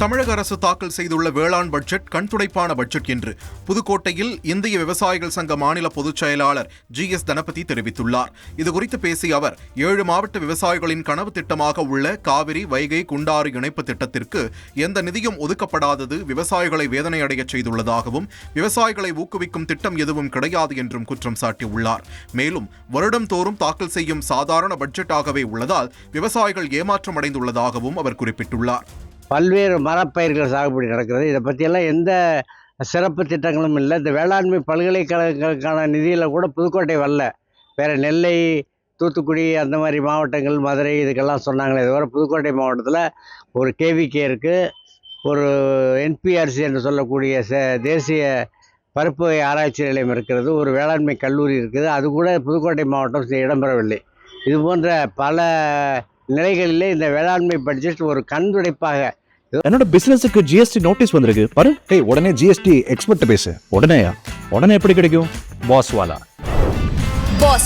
தமிழக அரசு தாக்கல் செய்துள்ள வேளாண் பட்ஜெட் கண்துடைப்பான பட்ஜெட் என்று புதுக்கோட்டையில் இந்திய விவசாயிகள் சங்க மாநில பொதுச் செயலாளர் ஜி எஸ் தனபதி தெரிவித்துள்ளார். இதுகுறித்து பேசிய அவர் ஏழு மாவட்ட விவசாயிகளின் கனவு திட்டமாக உள்ள காவிரி வைகை குண்டாறு இணைப்பு திட்டத்திற்கு எந்த நிதியும் ஒதுக்கப்படாதது விவசாயிகளை வேதனையடைய செய்துள்ளதாகவும் விவசாயிகளை ஊக்குவிக்கும் திட்டம் எதுவும் கிடையாது என்றும் குற்றம் சாட்டியுள்ளார். மேலும் வருடம் தோறும் தாக்கல் செய்யும் சாதாரண பட்ஜெட்டாகவே உள்ளதால் விவசாயிகள் ஏமாற்றம் அடைந்துள்ளதாகவும் அவர் குறிப்பிட்டுள்ளார். பல்வேறு மரப்பயிர்கள் சாகுபடி நடக்கிறது. இதை பற்றியெல்லாம் எந்த சிறப்பு திட்டங்களும் இல்லை. இந்த வேளாண்மை பல்கலைக்கழகங்களுக்கான நிதியில் கூட புதுக்கோட்டை வரல. வேறு நெல்லை தூத்துக்குடி அந்த மாதிரி மாவட்டங்கள் மதுரை இதுக்கெல்லாம் சொன்னாங்களே தவிர புதுக்கோட்டை மாவட்டத்தில் ஒரு கேவிகே இருக்குது ஒரு என்பிஆர்சி என்று சொல்லக்கூடிய ச- தேசிய பருப்பு ஆராய்ச்சி நிலையம் இருக்கிறது. ஒரு வேளாண்மை கல்லூரி இருக்குது. அது கூட புதுக்கோட்டை மாவட்டம் இடம்பெறவில்லை. இது போன்ற பல நிலைகளிலே இந்த வேளாண்மை பட்ஜெட் ஒரு கண்துடைப்பாக என்னோட பிசினஸுக்கு ஜிஎஸ்டி நோட்டீஸ் வந்திருக்கு. பாரு. டேய் உடனே ஜிஎஸ்டி எக்ஸ்பர்ட் பேசு. உடனேயா உடனே எப்படி கிடைக்கும்? பாஸ் வாலா.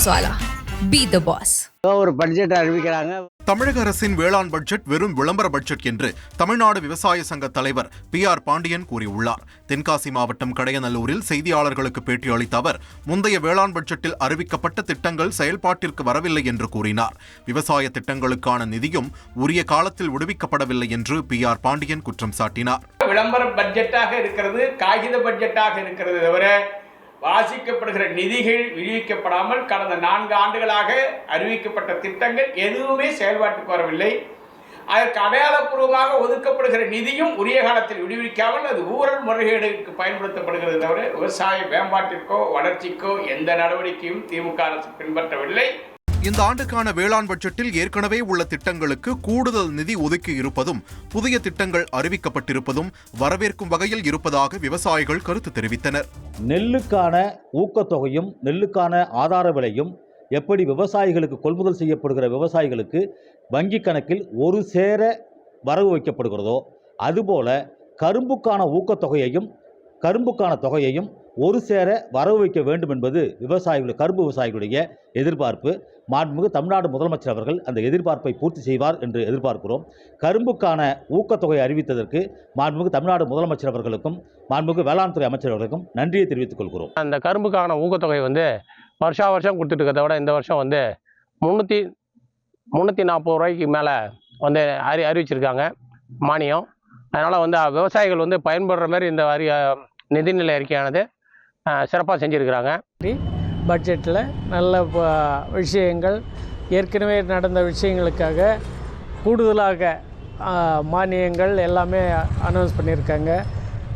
Wala. Be the boss. ஏதோ ஒரு பட்ஜெட் அறிவிக்கிறாங்க. தமிழக அரசின் வேளாண் பட்ஜெட் வெறும் விளம்பர பட்ஜெட் என்று தமிழ்நாடு விவசாய சங்க தலைவர் பி ஆர் பாண்டியன் கூறியுள்ளார். தென்காசி மாவட்டம் கடையநல்லூரில் செய்தியாளர்களுக்கு பேட்டியளித்த அவர் முந்தைய வேளாண் பட்ஜெட்டில் அறிவிக்கப்பட்ட திட்டங்கள் செயல்பாட்டிற்கு வரவில்லை என்று கூறினார். விவசாய திட்டங்களுக்கான நிதியும் உரிய காலத்தில் விடுவிக்கப்படவில்லை என்று பி ஆர் பாண்டியன் குற்றம் சாட்டினார். விளம்பர பட்ஜெட்டாக இருக்கிறது காகித பட்ஜெட்டாக இருக்கிறது தவிர வாசிக்கப்படுகிற நிதிகள் விடுவிக்கப்படாமல் கடந்த நான்கு ஆண்டுகளாக அறிவிக்கப்பட்ட திட்டங்கள் எதுவுமே செயல்பாட்டுக்கு வரவில்லை. அதற்கு அடையாளப்பூர்வமாக ஒதுக்கப்படுகிற நிதியும் உரிய காலத்தில் விடுவிக்காமல் அது ஊழல் முறைகேடுக்கு பயன்படுத்தப்படுகிறது தவிர விவசாய மேம்பாட்டிற்கோ வளர்ச்சிக்கோ எந்த நடவடிக்கையும் திமுக அரசு பின்பற்றவில்லை. இந்த ஆண்டுக்கான வேளாண் பட்ஜெட்டில் ஏற்கனவே உள்ள திட்டங்களுக்கு கூடுதல் நிதி ஒதுக்கி இருப்பதும் புதிய திட்டங்கள் அறிவிக்கப்பட்டிருப்பதும் வரவேற்கும் வகையில் இருப்பதாக விவசாயிகள் கருத்து தெரிவித்தனர். நெல்லுக்கான ஊக்கத்தொகையும் நெல்லுக்கான ஆதார விலையும் எப்படி விவசாயிகளுக்கு கொள்முதல் செய்யப்படுகிற விவசாயிகளுக்கு வங்கி கணக்கில் ஒரு சேர வரவு வைக்கப்படுகிறதோ அதுபோல கரும்புக்கான ஊக்கத்தொகையையும் கரும்புக்கான தொகையையும் ஒரு சேர வரவு வைக்க வேண்டும் என்பது விவசாயிகள் கரும்பு விவசாயிகளுடைய எதிர்பார்ப்பு. மாண்புமிகு தமிழ்நாடு முதலமைச்சர் அவர்கள் அந்த எதிர்பார்ப்பை பூர்த்தி செய்வார் என்று எதிர்பார்க்கிறோம். கரும்புக்கான ஊக்கத்தொகை அறிவித்ததற்கு மாண்புமிகு தமிழ்நாடு முதலமைச்சர் அவர்களுக்கும் மாண்புமிகு வேளாண் துறை அமைச்சர் அவர்களுக்கும் நன்றியை தெரிவித்துக் கொள்கிறோம். அந்த கரும்புக்கான ஊக்கத்தொகை வந்து வருஷா வருஷம் கொடுத்துட்டு இருக்கிறத விட இந்த வருஷம் வந்து முந்நூற்றி முந்நூற்றி நாற்பது ரூபாய்க்கு மேலே வந்து அறி அறிவிச்சிருக்காங்க மானியம். அதனால் வந்து விவசாயிகள் வந்து பயன்படுற மாதிரி இந்த அறி நிதிநிலை அறிக்கையானது சிறப்பாக செஞ்சுருக்கிறாங்க. பட்ஜெட்டில் நல்ல ப- விஷயங்கள் ஏற்கனவே நடந்த விஷயங்களுக்காக கூடுதலாக மானியங்கள் எல்லாமே அனௌன்ஸ் பண்ணியிருக்காங்க.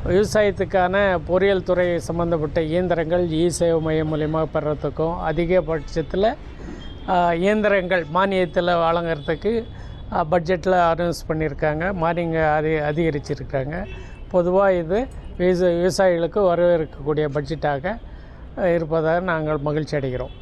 விவசாயத்துக்கான பொறியியல் துறை சம்மந்தப்பட்ட இயந்திரங்கள் இ சேவை மையம் மூலிமா பெறத்துக்கும் அதிகபட்சத்தில் இயந்திரங்கள் மானியத்தில் வழங்குறதுக்கு பட்ஜெட்டில் அனௌன்ஸ் பண்ணியிருக்காங்க. மானியங்க அதி அதிகரிச்சிருக்காங்க. பொதுவாக இது விவசாயிகளுக்கு வரவேற்கக்கூடிய பட்ஜெட்டாக இருப்பதாக நாங்கள் மகிழ்ச்சி அடைகிறோம்